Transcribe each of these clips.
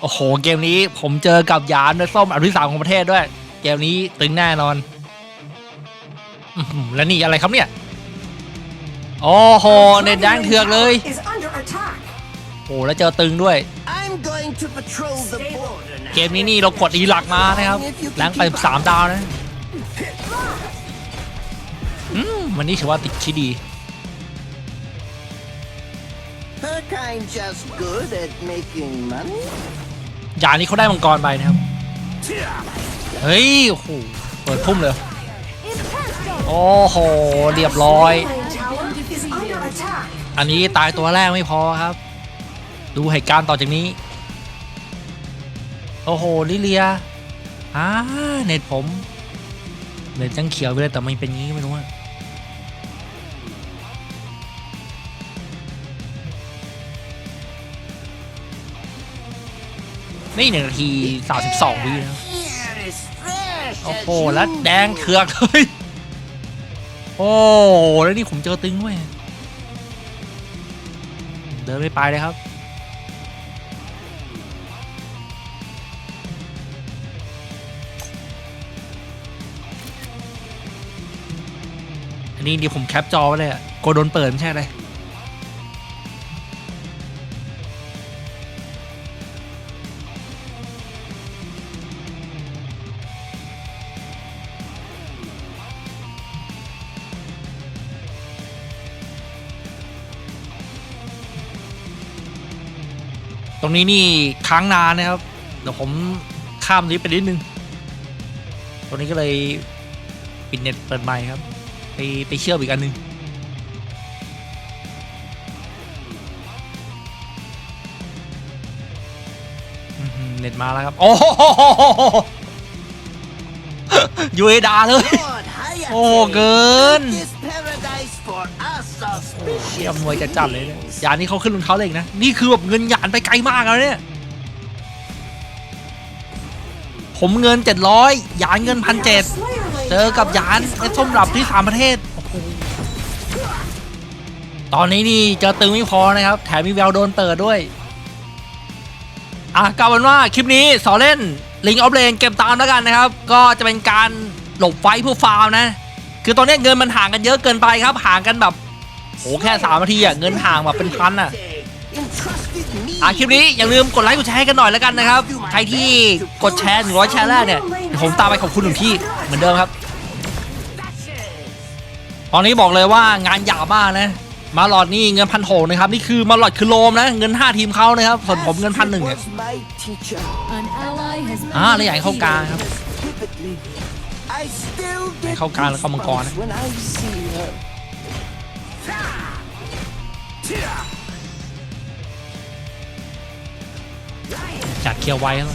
โอ้โห เกมนี้ผมเจอกับหยานด้วยส้มอันดับที่สามของประเทศด้วย เกมนี้ตึงแน่นอนอื้อหือแล้วนี่อะไรครับเนี่ย โอ้โห เน็ตแดงเถือกเลย Is under attack. โอ้แล้วเจอตึงด้วย I'm going to patrol the border now. เกมนี้นี่เรากดอีหลักมานะครับแรงไปสามดาวนะอืมวันนี้ถือว่าติดที่ดี Her kind just good at making money. ยานนี้เขาได้มังกรไปนะครับ เฮ้ยโอ้โหเปิดพุ่มเลย โอ้โห เรียบร้อย อันนี้ตายตัวแรกไม่พอครับ ดูเหตุการณ์ต่อจากนี้ โอ้โห ลิเลียอ่าเน็ตผม เน็ตจังเขียวไปเลยแต่ไม่เป็นงี้ไม่รู้อะ นี่หนึ่งนาทีสามสิบสองวินะ Here is fresh โอ้ as โหแล้ว you แดงเถือกเลยโอ้แล้วนี่ผมเจอตึงด้วยเดินไม่ไปเลยครับอันนี้เดี๋ยวผมแคปจอไว้เลยอะโกลัวโดนเปิดไม่ใช่เลย รงนี้นี่ค้างนานนะครับ เดี๋ยวผมข้ามลิฟต์ไปนิดนึง ตรงนี้ก็เลยปิดเน็ตเปิดใหม่ครับ ไปไปเชื่อมอีกอันหนึงอื้อหือเน็ตมาแล้วครับ โอ้โหยูเอดาเลย Lord Hayate, โอ้ เกิน this paradise for us เชี่ย auspicious มวยจะจัดเลยเนี่ย beings. ยานนี้เขาขึ้นรองเท้าเลยอีกนะ นี่คือแบบเงินหยานไปไกลมากแล้วเนี่ย ผมเงินเจ็ดร้อยยานเงินพันเจ็ดเจอกับ tower ยาน is เอสส้มดับที่สามประเทศ ตอนนี้นี่เจอตึงไม่พอนะครับ แถมมีแววโดนเปิดด้วยอะกล่าวบนว่าคลิปนี้สอนเล่นลิงออฟเลนเก็บตามแล้วกันนะครับ ก็จะเป็นการหลบไฟท์เพื่อฟาร์มนะ คือตอนนี้เงินมันห่างกันเยอะเกินไปครับ ห่างกันแบบ โหแค่สามนาทีอะเงินห่างแบบเป็นพันอะ Entrusted me อะคลิปนี้อย่าลืมกดไลค์กดแชร์ให้กันหน่อยแล้วกันนะครับ ใครที่กดแชร์ถึงร้อยแชร์แรกเนี่ยเดี๋ยวผมตามไปขอบคุณหนึ่งที่เหมือนเดิมครับ ตอนนี้บอกเลยว่างานหยาบมากนะ มาหลอดนี่เงินพันหกนะครับนี่คือมาหลอดคือโลมนะ เงิน5ทีมเขานะครับส่วนผมเงินพันหนึ่งเนี่ย was my teacher. An ally has อ่า been แล้วอยากให้เข้ากลางครับ Vividly. I still get เข้ากลางแล้วก็มังกรนะ จากเคลียร์ไว้แล้ว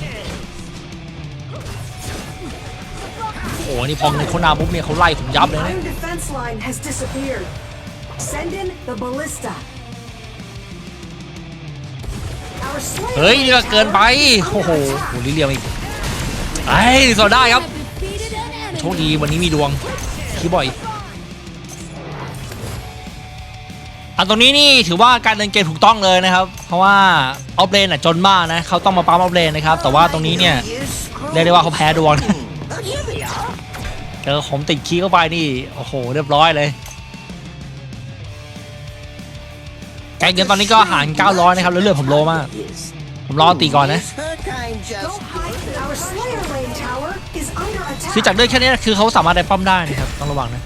โอ้โห นี่พอเงินเขานาปุ๊บเนี่ยเขาไล่ผมยับเลย The นะ iron defense line has disappeared. Send in the ballista. Our Slayer เฮ้ย Lane นี่ก็เกินไป tower is โอ้โห under โห attack. ลิเลียมอีกไอ้ยสอดได้ครับ have defeated an enemy. โชคดีวันนี้มีดวงคีบ่อย ตรงนี้นี่ถือว่าการเดินเกมถูกต้องเลยนะครับ เพราะว่าออฟเลนอะจนมากนะเขาต้องมาปั๊มออฟเลนนะครับ แต่ว่าตรงนี้เนี่ยเรียกได้ว่าเขาแพ้ดวง But here we are. เจอผมติดคีย์เข้าไปนี่โอ้โหเรียบร้อยเลยไกลเงินตอนนี้ก็ห่าง900นะครับแล้วเลือดผมโลมาก ผมรอตีก่อนนะ Is her kind just Don't hide. Our Slayer Lane tower is under attack. คือจากเลือดแค่นี้คือเขาสามารถได้ป้อมได้นะครับต้องระวังนะ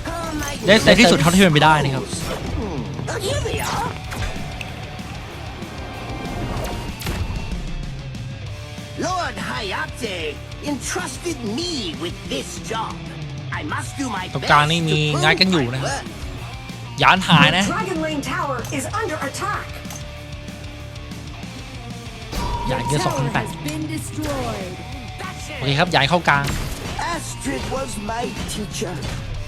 ได้ในที่สุดเท่าที่เป็นไปได้นะครับ But here we are. Lord Hayate entrusted me with this job. I must do my ตรง best กลางนี่มี to งานกันอยู่ prove นะ my ครับ worth. ยานหายนะ The Dragon Lane tower is under attack. ยานเกิน Tower 2,800 has been destroyed. โอเคครับยานเข้ากลาง Astrid was my teacher,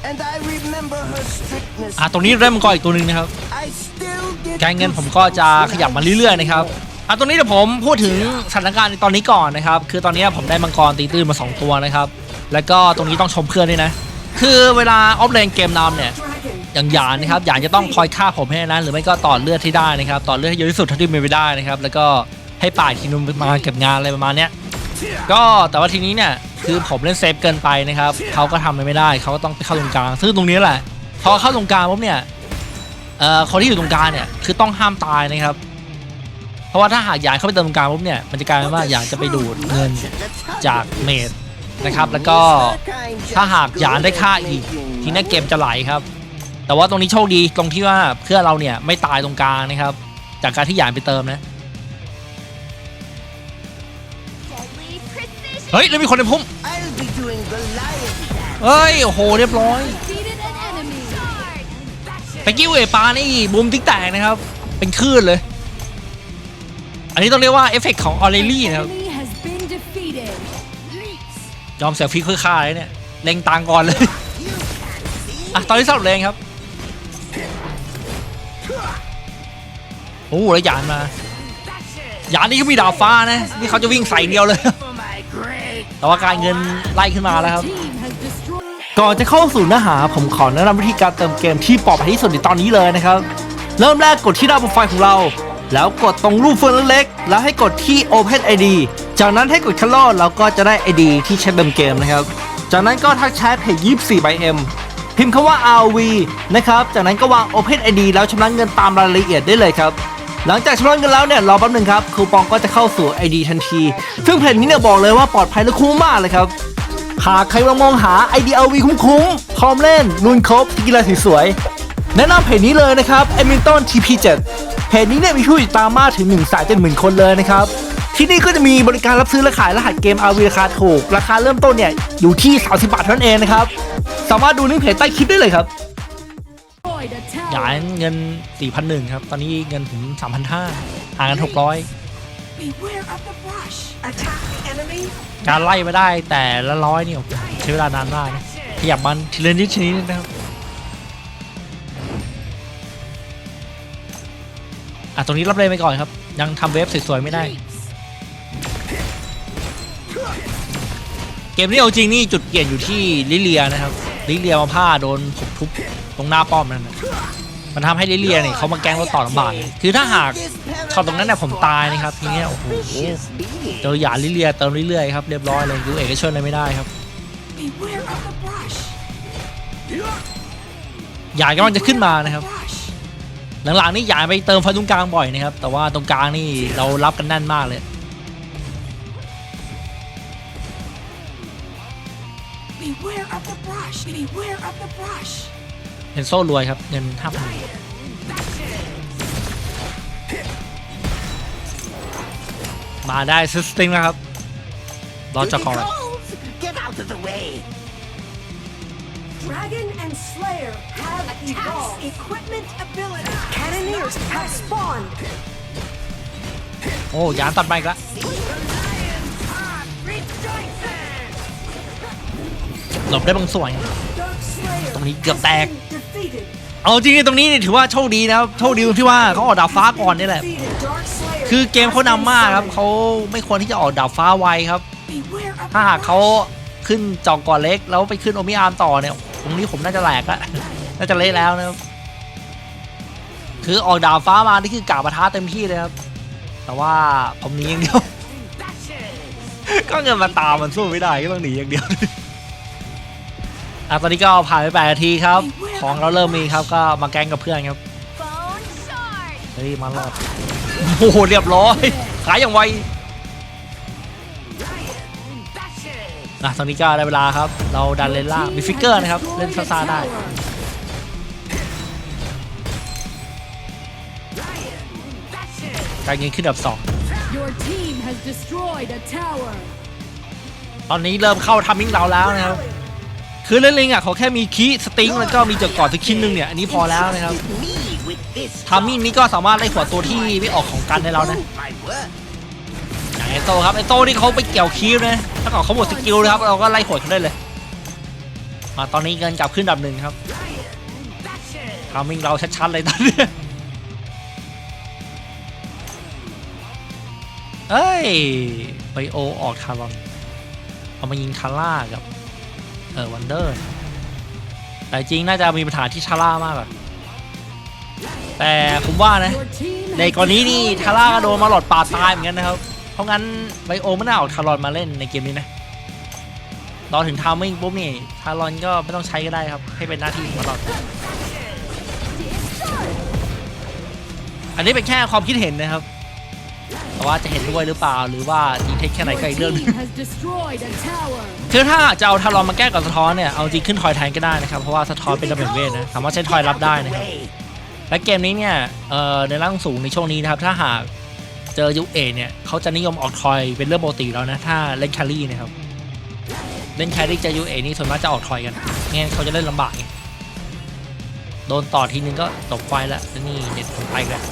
And I remember her strictness. อะตรงนี้เริ่มมังกรอีกตัวหนึ่งนะครับ I still get การเงินผมก็จะขยับมาเรื่อยๆนะครับอะตรงนี้เดี๋ยวผมพูดถึงสถานการณ์ในตอนนี้ก่อนนะครับ คือตอนนี้ผมได้มังกรตีตื้นมา 2 ตัวนะครับ แล้วก็ตรงนี้ต้องชมเพื่อนด้วยนะ คือเวลาออฟเลนเกมนำเนี่ย Dragon. อย่างหยานนะครับหยานจะต้องคอยฆ่าผมให้นะหรือไม่ก็ต่อเลือดที่ได้นะครับต่อเลือดให้เยอะที่สุดเท่าที่เป็นไปได้นะครับ แล้วก็ให้ป่าอีกทีนึงมาเก็บงานอะไรประมาณเนี้ยก็แต่ว่าทีนี้เนี่ย คือผมเล่นเซฟเกินไปนะครับเขาก็ทำอะไรไม่ได้เขาก็ต้องไปเข้าตรงกลางซึ่งตรงนี้แหละพอเข้าตรงกลางปุ๊บเนี่ยเอ่อคนที่อยู่ตรงกลางเนี่ยคือต้องห้ามตายนะครับ เพราะว่าถ้าหากอยากเข้าไปเติมตรงกลางปุ๊บเนี่ยมันจะกลายเป็นว่าอยากจะไปดูดเงินจากเมดนะครับ แล้วก็ถ้าหากยานได้ค่าอีกทีนี้เกมจะไหลครับ แต่ว่าตรงนี้โชคดีตรงที่ว่าเพื่อเราเนี่ยไม่ตายตรงกลางนะครับ จากการที่ยานไปเติมนะ เฮ้ยแล้วมีคนในพุ่ม I'll be doing Goliath dance. เฮ้ยโอ้โหเรียบร้อย Defeated an enemy. ไปกิ้วเอปานี่บูมติ๊กแตกนะครับ เป็นคลื่นเลย อันนี้ต้องเรียกว่าเอฟเฟกต์ของออเรลี่นะครับ Enemy has been defeated. ยอมเสียฟรีเพื่อค่าเลยเนี่ยเล็งตังก่อนเลยอะตอนนี้สลับเลงครับโอ้แล้วหยานมาหยานนี่ก็มีดาบฟ้านะนี่เขาจะวิ่งใส่เดียวเลย For my great แต่ว่าการเงินไล่ขึ้นมาแล้วครับ ก่อนจะเข้าสู่เนื้อหาผมขอแนะนำวิธีการเติมเกมที่ปลอดภัยที่สุดในตอนนี้เลยนะครับ เริ่มแรกกดที่หน้าโปรไฟล์ของเรา แล้วกดตรงรูปเฟืองเล็กๆแล้วให้กดที่ Open ID จากนั้นให้กดคัลลอเราก็จะได้ ID ที่ใช้เติมเกมนะครับ จากนั้นก็ทักแชทเพจ24 by M พิมพ์คำว่า RV นะครับ จากนั้นก็วาง Open ID แล้วชำระเงินตามรายละเอียดได้เลยครับ หลังจากชำระเงินแล้วเนี่ยรอแป๊บหนึงครับคูปองก็จะเข้าสู่ ID ทันที ซึ่งเพจนี้เนี่ยบอกเลยว่าปลอดภัยและคุ้มมากเลยครับหากใครกำลังมองหา IDLV คุ้มๆพร้อมเล่นลุนครบกีฬาสวยๆแนะนำเพจนี้เลยนะครับ e m i n t o n TP7 เพจนี้เนี่ยมีผู้ติดตามมากถึง1นึ่งแสนเจ็ดหมื่นคนเลยนะครับที่นี่ก็จะมีบริการรับซื้อและขายรหัสเกม RV ราคาถูก ราคาเริ่มต้นเนี่ยอยู่ที่ 30 บาทเท่านั้นเองนะครับ สามารถดูลิงก์เพจใต้คลิปได้เลยครับ Destroyed a tower. ย้ายเงิน 4,001ครับ ตอนนี้เงินผม3,500ห่างกัน 600 Beware of the brush. Attack the enemy. การไล่มาได้แต่ละร้อยนี่โอ้โหใช้เวลานานมากนะขยับมันทีละนิดทีละนิดนะครับอะตรงนี้รับเลยไปก่อนครับ ยังทำเวฟสวยๆไม่ได้ เกมนี้เอาจริงนี่จุดเปลี่ยนอยู่ที่ลิเลียนะครับลิเลียมาผ้าโดนผมทุบตรงหน้าป้อมนั่นนะ มันทำให้ลิเลียเนี่ยเขามาแกล้งเราต่อลำบากคือถ้าหากช็อตตรงนั้นเนี่ยผมตายนะครับทีนี้โอ้โหเจอหยาลิเลียเติมเรื่อยๆครับเรียบร้อยเลยยูเอกก็ช่วยอะไรไม่ได้ครับหยาดกำลังจะขึ้นมานะครับ หลังๆนี่หยาดไปเติมไฟตรงกลางบ่อยนะครับ แต่ว่าตรงกลางนี่เรารับกันแน่นมากเลย เห็นโซ่รวยครับเงินห้าพันมาได้ซิสติงแล้วครับรอเจะก่อน Gold! Get out of the way. Dragon and Slayer have evolved. Equipment ability. Cannoneers have spawned. โอ้หยาดตัดไปอีกแล้วหลบได้บางส่วน Dark Slayer ตรงนี้เกือบแตก has been defeated. เอาจริงๆตรงนี้นี่ถือว่าโชคดีนะครับโชคดีที่ว่าเขาออกดาบฟ้าก่อนนี่แหละ คือเกมเขานำมากครับเขาไม่ควรที่จะออกดาบฟ้าไวครับ ถ้าหากเขาขึ้นจอกก่อนเล็กแล้วไปขึ้นโอมิอาร์มต่อเนี่ยตรงนี้ผมน่าจะแหลกละน่าจะเละแล้วนะครับคือออกดาบฟ้ามานี่คือกาบปะท้าเต็มที่เลยครับ แต่ว่าผมหนีอย่างเดียว ก็เงินมาตามมันสู้ไม่ได้ก็ต้องหนีอย่างเดียว อะตอนนี้ก็ผ่านไปแปดนาทีครับ ของเราเริ่มมีครับก็มาแกล้งกับเพื่อนครับ Bone shard. เฮ้ยมารอดโอ้โหเรียบร้อยขายอย่างไวนะตอนนี้ก็ได้เวลาครับ เราดันเลนล่างมีฟิกเกอร์นะครับ เล่นซาซาได้การเงินขึ้นอันดับสอง Your team has destroyed a tower. ตอนนี้เริ่มเข้าทัมมิ่งเราแล้วนะครับ คือเล่นลิงอะเขาแค่มีคีสติงแล้วก็มีจดก่อนสกินหนึ่งเนี่ยอันนี้พอแล้วนะครับทัมมิ่งนี้ก็สามารถไล่หัวตัวที่ไม่ออกของกันได้แล้วนะอย่างไอโตครับไอโตนี่เขาไปเกี่ยวคีบนะถ้าเกิดเขาหมดสกิลนะครับเราก็ไล่หดเขาได้เลยมาตอนนี้เงินกลับขึ้นดับหนึ่งครับทามิ่งเราชัดๆเลยตอนนี้เอ้ยไปโอออกทารอนเอามายิงทาร่ากับ เออวันเดอร์ แต่จริงน่าจะมีปัญหาที่ทาร่ามากกว่าแต่ผมว่านะ ในกรณีนี่ทาร่าก็โดนมาหลอดปาดตายเหมือนกันนะครับ เพราะงั้นไบโอไม่น่าเอาทารอนมาเล่นในเกมนี้นะรอถึงทามมิ่งปุ๊บนี่ทารอนก็ไม่ต้องใช้ก็ได้ครับ ให้เป็นหน้าที่ของหลอดอันนี้เป็นแค่ความคิดเห็นนะครับ แต่ว่าจะเห็นด้วยหรือเปล่า หรือว่าจริงเท็จแค่ไหนก็ Your อีกเรื่องหนึง team has destroyed a tower. คือถ้าจะเอาทารอนมาแก้กับสะท้อนเนี่ย เอาจริงขึ้นทอยแทนก็ได้นะครับ เพราะว่าสะท้อนเป็นดาเมจเวทนะสามารถใช้ทอยรับได้นะครับ และเกมนี้เนี่ย เอ่อในร่างสูงในช่วงนี้นะครับ ถ้าหากเจอยุคเอเนี่ยเขาจะนิยมออกทอยเป็นเรื่องปกติแล้วนะ ถ้าเล่นแครี่นะครับ เล่นแครี่เจอยุคเอนี่ส่วนมากจะออกทอยกันงั้นเขาจะเล่นลำบากไงโดนต่อทีนึงก็ตกไฟแล้วแล้วนี่เด็ดผมไปแล้ว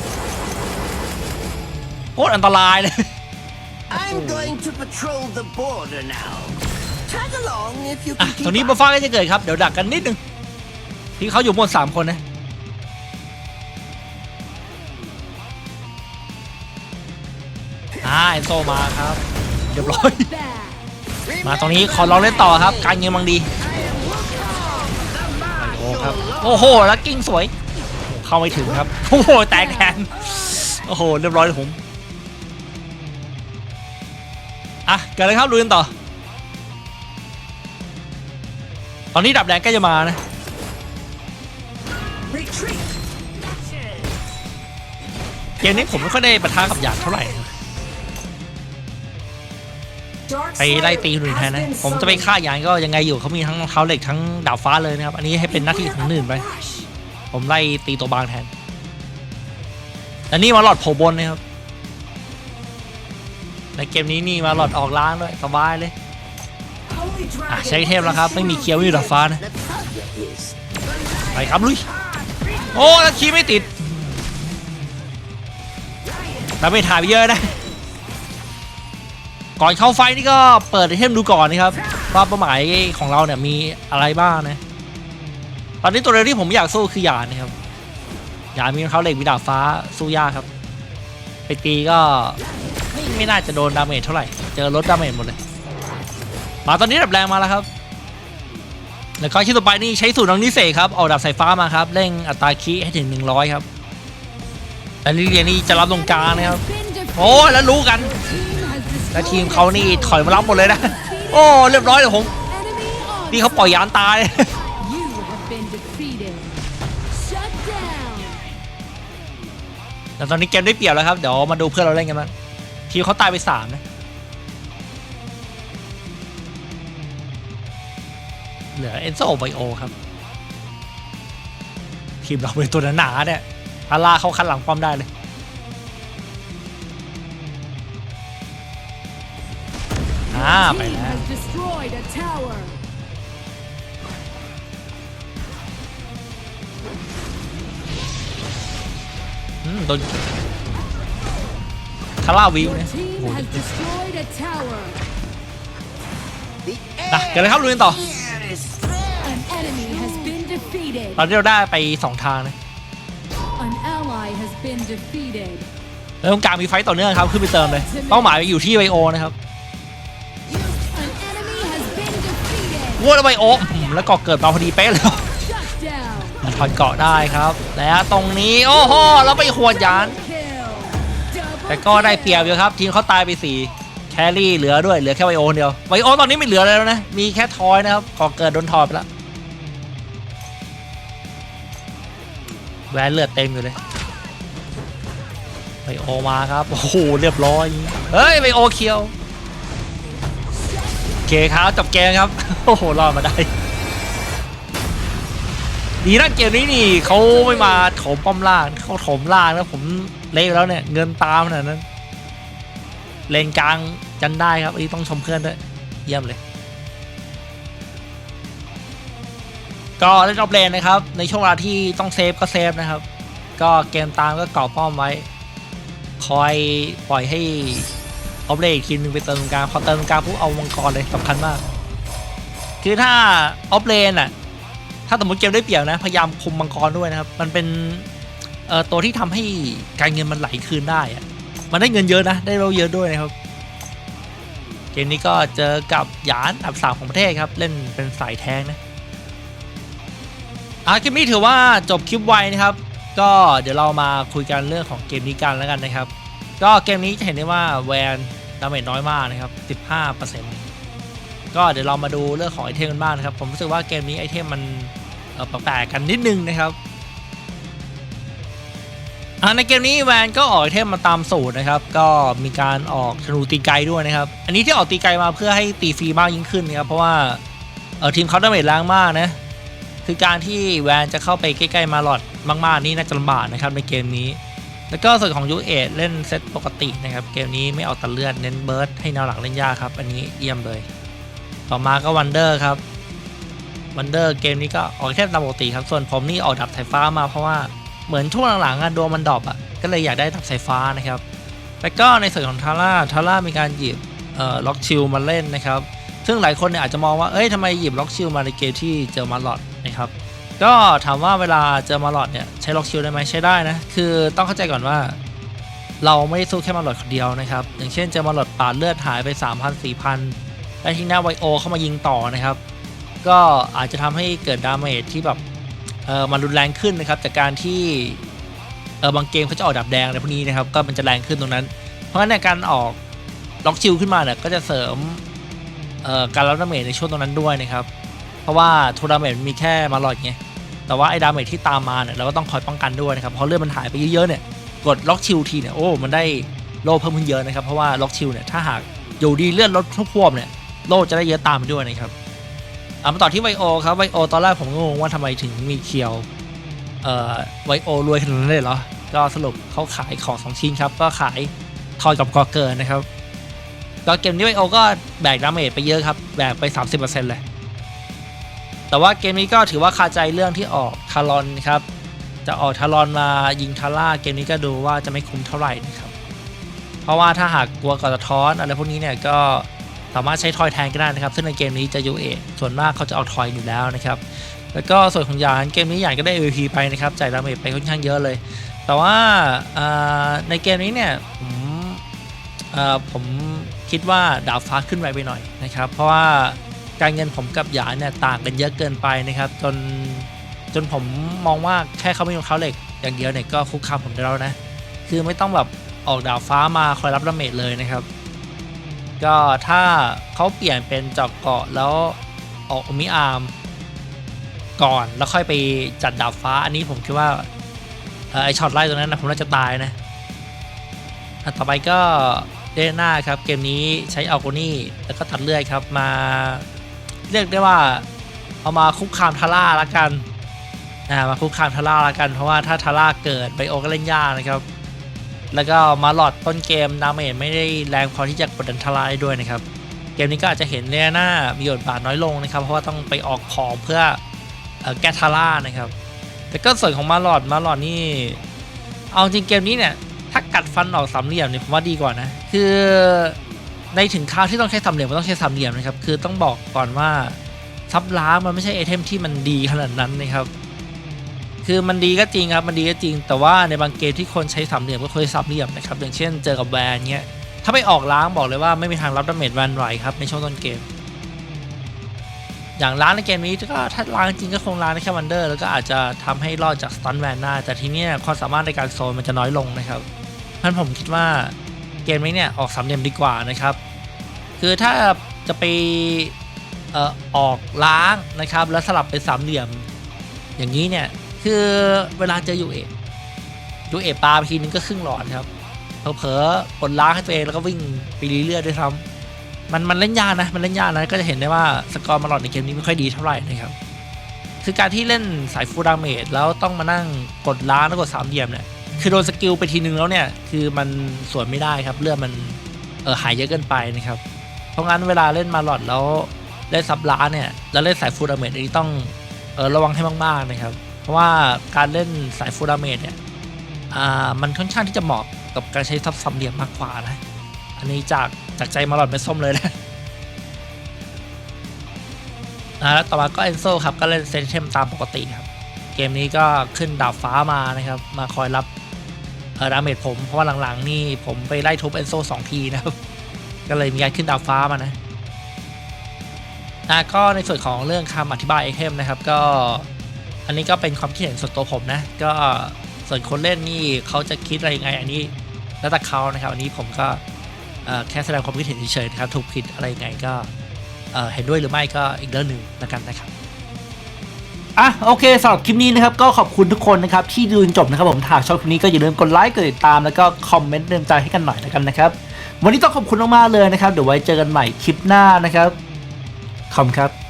โคตรอันตรายเลย I'm going to patrol the border now. Tag along if you อะ can ตรง keep นี้ up. บัฟฟ้าก็จะเกิดครับ เดี๋ยวดักกันนิดนึงที่เขาอยู่หมดสามคนนะ อ่าเอนโซมาครับ เรียบร้อย Bad. มาตรงนี้ขอลองเล่นต่อครับ การเงินบางดี โอ้ครับ โอ้โห แล้วกิ้งสวย เข้าไม่ถึงครับ โอ้โห แตกแทนโอ้โห เรียบร้อยเลยผม อะเกิดอะไรครับดูกันต่อ ตอนนี้ดับแดงใกล้จะมานะ เกมนี้ผมไม่ค่อยได้ปะทะกับหยาดเท่าไหร่ ไปไล่ตี Slayer คนอื่นแทนนะ ผมจะไปฆ่าหยานก็ยังไงอยู่เขามีทั้งรองเท้าเหล็กทั้งดาบฟ้าเลยนะครับ อันนี้ให้เป็นหน้าที่ของคนอื่นไป ผมไล่ตีตัวบางแทนและนี่มาหลอดโผล่บนนะครับ ในเกมนี้นี่มาหลอดออกล้างด้วยสบายเลย Holy อะ Dragon ใช้เทพแล้วครับ ไม่มีเคียวไม่มีดาบฟ้านะ Natalia is. ไปครับลุยโอ้แล้วคีย์ไม่ติดแต่ไม่ถ่ายไปเยอะนะ ก่อนเข้าไฟนี่ก็เปิดไอเทมดูก่อนนะครับว่าเป้าหมายของเราเนี่ยมีอะไรบ้างนะ ตอนนี้ตัวเดียวที่ผมอยากสู้คือหยาดนะครับหยาดมีรองเท้าเหล็กมีดาบฟ้าสู้ยากครับ ไปตีก็ ไม่น่าจะโดนดาเมจเท่าไหร่ เจอลดดาเมจหมดเลย มาตอนนี้ดับแรงมาแล้วครับ แล้วก็ชิ้นต่อไปนี่ใช้สูตรน้องนิเศษครับ เอาดาบสายฟ้ามาครับ เร่งอัตราคีให้ถึง 100 ครับแต่ลิเลียนี่จะรับตรงกลางนะครับ โอ้แล้วรู้กัน และ destroyed ทีมเขานี่ถอยมารับหมดเลยนะ โอ้เรียบร้อยเลยผม นี่เขาปล่อยยานตายแต่ตอนนี้เกมได้เปรียบแล้วครับ เดี๋ยวมาดูเพื่อนเราเล่นกันบ้าง ทีมเขาตายไปสามนะ เหลือเอนโซไบโอครับ ทีมเราเป็นตัวหนาๆเนี่ยฮาร่าเขาคันหลังความได้เลยอ่า Your ไป team แล้ว has destroyed a tower. อืมโดน คาร่าวิว Your เนี่ย team โอ้โห has destroyed a tower. The นะเกิดอะไรครับลุยกันต่อ air is thick. An enemy has been defeated. ตอนนี้เราได้ไปสองทางนะ An ally has been defeated. แล้วตรงกลางมีไฟต์ต่อเนื่องครับ ขึ้นไปเติมเลย เป้าหมายอยู่ที่ไบโอนะครับ An enemy has been defeated. วัวแล้วไบโออืมแล้วเกาะเกิดมาพอดีเป๊ะเลย Shut down. ถอนเกาะได้ครับ แล้วตรงนี้ โอ้โหแล้วไปหวดยาน Kill. Double แต่ก็ได้เปรียบอยู่ครับ ทีมเขาตายไปสี่แครี่เหลือด้วยเหลือแค่ไบโอนเดียวไบโอตอนนี้ไม่เหลืออะไรแล้วนะ มีแค่ทอยนะครับกาะเกิดโดนทอยไปแล้วแหวนเลือดเต็มอยู่เลยไบโอมาครับ โอ้โหเรียบร้อยเฮ้ยไบโอเคียวเคครับจบเกมครับ โอ้โหรอดมาได้ดีนะเกมนี้นี่เขาไม่มาถมป้อมล่างเขาถมล่างแล้วผม เละแล้วเนี่ยเงินตามขนาดนั้น เลนกลางจันได้ครับอันนี้ต้องชมเพื่อนด้วยเยี่ยมเลย ก็เล่นออฟเลนนะครับ ในช่วงเวลาที่ต้องเซฟก็เซฟนะครับ ก็เกมตามก็เก่าป้อมไว้ คอยปล่อยให้ออฟเลนอีกทีนึงไปเติมกลางพอเติมกลางปุ๊บเอามังกรเลยสำคัญมาก คือถ้าออฟเลนอะถ้าสมมติเกมได้เปรียบนะ พยายามคุมมังกรด้วยนะครับ มันเป็น เอ่อตัวที่ทำให้การเงินมันไหลคืนได้อะมันได้เงินเยอะนะ ได้เราเยอะด้วยนะครับ เกมนี้ก็เจอกับหยานอับสามของประเทศครับ เล่นเป็นสายแทงนะอะคลิปนี้ถือว่าจบคลิปไวนะครับ ก็เดี๋ยวเรามาคุยกันเรื่องของเกมนี้กันแล้วกันนะครับ ก็เกมนี้จะเห็นได้ว่าแวนดาเมจน้อยมากนะครับ 15%ก็เดี๋ยวเรามาดูเรื่องของไอเทมกันบ้างนะครับ ผมรู้สึกว่าเกมนี้ไอเทมมันแปลกๆกันนิดนึงนะครับ อ่าในเกมนี้แวนก็ออกไอเทมมาตามสูตรนะครับ ก็มีการออกธนูตีไกลด้วยนะครับ อันนี้ที่ออกตีไกลมาเพื่อให้ตีฟรีมากยิ่งขึ้นนะครับเพราะว่าเออทีมเขาไดาเมจแรงมากนะคือการที่แวนจะเข้าไปใกล้ๆมาหลอดมากๆนี่น่าจะลำบากนะครับในเกมนี้ แล้วก็ส่วนของยูเอเล่นเซตปกตินะครับเกมนี้ไม่เอาตัดเลือดเน้นเบิร์ดให้แนวหลังเล่นยากครับ อันนี้เยี่ยมเลย ต่อมาก็วันเดอร์ครับวันเดอร์เกมนี้ก็ออกแค่ตามปกติครับส่วนผมนี่ออกดับสายฟ้ามาเพราะว่า เหมือนช่วงหลังๆอะดวงมันดรอปอะก็เลยอยากได้ดับสายฟ้านะครับแล้วก็ในส่วนของทาร่าทาร่ามีการหยิบเอ่อล็อกชิลมาเล่นนะครับซึ่งหลายคนเนี่ยอาจจะมองว่าเอ้ยทำไมหยิบล็อกชิลมาในเกมที่เจอมาลอดนะครับก็ถามว่าเวลาเจอมาลอดเนี่ยใช้ล็อกชิลได้ไหมใช้ได้นะคือต้องเข้าใจก่อนว่า เราไม่ได้สู้แค่มาลอดคนเดียวนะครับอย่างเช่นเจอมาลอดปาดเลือดหายไป 3,000 4,000 แล้วทีหน้าไวโอเข้ามายิงต่อนะครับก็อาจจะทำให้เกิดดาเมจที่แบบ เออมันรุนแรงขึ้นนะครับจากการที่เออบางเกมเขาจะออกดับแดงอะไรพวกนี้นะครับก็มันจะแรงขึ้นตรงนั้น เพราะฉะนั้นในการออกล็อกชิลขึ้นมาเนี่ยก็จะเสริมเอ่อการรับดาเมจในช่วงตรงนั้นด้วยนะครับ เพราะว่าทูดาเมจมีแค่มาลอดไงแต่ว่าไอ้ดาเมจที่ตามมาเนี่ยเราก็ต้องคอยป้องกันด้วยนะครับเพราะเลือดมันหายไปเยอะๆเนี่ยกดล็อกชิลทีเนี่ยโอ้มันได้โล่เพิ่มขึ้นเยอะนะครับเพราะว่าล็อกชิลเนี่ยถ้าหากอยู่ดีเลือดลดทุกพวบเนี่ยโล่จะได้เยอะตามไปด้วยนะครับ เอามาต่อที่ไวโอครับไวโอตอนแรกผมก็งงว่าทำไมถึงมีเคียวเอ่อไวโอรวยขนาดนั้นเลยเหรอ ก็สรุปเขาขายของสองชิ้นครับ ก็ขายทอยกับกอเกินนะครับก็เกมนี้ไวโอก็แบกดาเมจไปเยอะครับ แบกไป 30%เลย แต่ว่าเกมนี้ก็ถือว่าคาใจเรื่องที่ออกทารอนครับ จะออกทารอนมายิงทาร่าเกมนี้ก็ดูว่าจะไม่คุ้มเท่าไหร่นะครับ เพราะว่าถ้าหากกลัวกอสะท้อนอะไรพวกนี้เนี่ยก็ สามารถใช้ทอยแทนก็ได้นะครับ ซึ่งในเกมนี้จะยูเอส่วนมากเขาจะเอาทอยอยู่แล้วนะครับ แล้วก็ส่วนของยานเกมนี้ยานก็ได้ MVP ไปนะครับจ่ายดาเมจไปค่อนข้างเยอะเลย แต่ว่าในเกมนี้เนี่ยผมผมคิดว่าดาวฟ้าขึ้นไปไปหน่อยนะครับ เพราะว่าการเงินผมกับหยานเนี่ยต่างกันเยอะเกินไปนะครับ จนจนผมมองว่าแค่เขาไม่มีรองเท้าเหล็กอย่างเดียวเนี่ยก็คุกคามผมได้แล้วนะ คือไม่ต้องแบบออกดาวฟ้ามาคอยรับดาเมจเลยนะครับ ก็ถ้าเขาเปลี่ยนเป็นจอกเกาะแล้วออกมิอาร์มก่อนแล้วค่อยไปจัดดาบฟ้าอันนี้ผมคิดว่าไอช็อตไล่ตรงนั้นนะผมน่าจะตายนะต่อไปก็เดน่าครับเกมนี้ใช้อัลโกนี่แล้วก็ตัดเลื่อยครับมาเรียกได้ว่าเอามาคุกคามทาร่าละกันอ่ามาคุกคามทาร่าละกันเพราะว่าถ้าทาร่าเกิดไบโอก็เล่นยากนะครับ แล้วก็มาหลอดต้นเกมดาเมจไม่ได้แรงพอที่จะกดดันทาร่าได้วยนะครับ เกมนี้ก็อาจจะเห็นเดน่ามีบทบาทน้อยลงนะครับ เพราะว่าต้องไปออกของเพื่ออแกทาร่านะครับ แต่ก็ส่วนของมาหลอดมาหลอดนี่ เอาจริงเกมนี้เนี่ย ถ้ากัดฟันออกสามเหลี่ยมเนี่ยผมว่าดีกว่านะ คือในถึงคราวที่ต้องใช้สามเหลี่ยมมันต้องใช้สามเหลี่ยมนะครับ คือต้องบอกก่อนว่าซับล้ามันไม่ใช่ไอเทมที่มันดีขนาดนั้นนะครับ คือมันดีก็จริงครับมันดีก็จริง แต่ว่าในบางเกมที่คนใช้สามเหลี่ยมก็เคยสามเหลี่ยมนะครับอย่างเช่นเจอกับแวนเงี้ยถ้าไปออกล้างบอกเลยว่าไม่มีทางรับดาเมจแวนไหวครับในช่วงต้นเกม อย่างล้างในเกมนี้ก็ถ้าล้างจริงก็คงล้างได้แค่วันเดอร์แล้วก็อาจจะทำให้รอดจากสตันแวนได้แต่ทีนี้ความสามารถในการโซนมันจะน้อยลงนะครับเพราะผมคิดว่าเกมนี้เนี่ยออกสามเหลี่ยมดีกว่านะครับ คือถ้าจะไปเออออกล้างนะครับ แล้วสลับเป็นสามเหลี่ยม อย่างนี้เนี่ย คือเวลาเจอยูเอยูเอปาไปทีนึงก็ครึ่งหลอดครับเผลอๆกดล้างให้ตัวเองแล้วก็วิ่งไปเรื่อยๆด้วยซ้ำมันมันเล่นยากนะมันเล่นยากนะก็จะเห็นได้ว่าสกอร์มาหลอดในเกมนี้ไม่ค่อยดีเท่าไหร่นะครับคือการที่เล่นสายฟูดาเมจแล้วต้องมานั่งกดล้างแล้วกดสามเหลี่ยมเนี่ยคือโดนสกิลไปทีนึงแล้วเนี่ยคือมันสวนไม่ได้ครับเลือดมันเออหายเยอะเกินไปนะครับเพราะงั้นเวลาเล่นมาหลอดแล้วเล่นซับล้าเนี่ยแล้วเล่นสายฟูดาเมจอันนี้ต้องเออระวังให้มากๆนะครับ ราะว่าการเล่นสายฟูลดาเมจเนี่ยอ่ามันค่อนข้างที่จะเหมาะกับการใช้ทับสามเหลี่ยมมากกว่านะ อันนี้จากจากใจมาหลอดเป็นส้มเลยนะนะแล้วต่อมาก็เอนโซครับ ก็เล่นเซนเทมตามปกติครับ เกมนี้ก็ขึ้นดาบฟ้ามานะครับ มาคอยรับเออดาเมจผม เพราะว่าหลังๆ นี่ผมไปไล่ทุบเอนโซสองทีนะครับ ก็เลยมีการขึ้นดาบฟ้ามานะนะก็ในส่วนของเรื่องคำอธิบายไอเทมนะครับ ก็ อันนี้ก็เป็นความคิดเห็นส่วนตัวผมนะ ก็ส่วนคนเล่นนี่เขาจะคิดอะไรยังไง อันนี้แล้วแต่เขานะครับ อันนี้ผมก็แค่แสดงความคิดเห็นเฉยๆนะครับ ถูกผิดอะไรยังไงก็เห็นด้วยหรือไม่ก็อีกเรื่องหนึ่งแล้วกันนะครับอะโอเคสำหรับคลิปนี้นะครับก็ขอบคุณทุกคนนะครับที่ดูจนจบนะครับผมถ้าชอบคลิปนี้ก็อย่าลืมกดไลค์กดติดตามแล้วก็คอมเมนต์เตือนใจให้กันหน่อยแล้วกันนะครับ วันนี้ต้องขอบคุณมากๆเลยนะครับ เดี๋ยวไว้เจอกันใหม่คลิปหน้านะครับขอบคุณครับ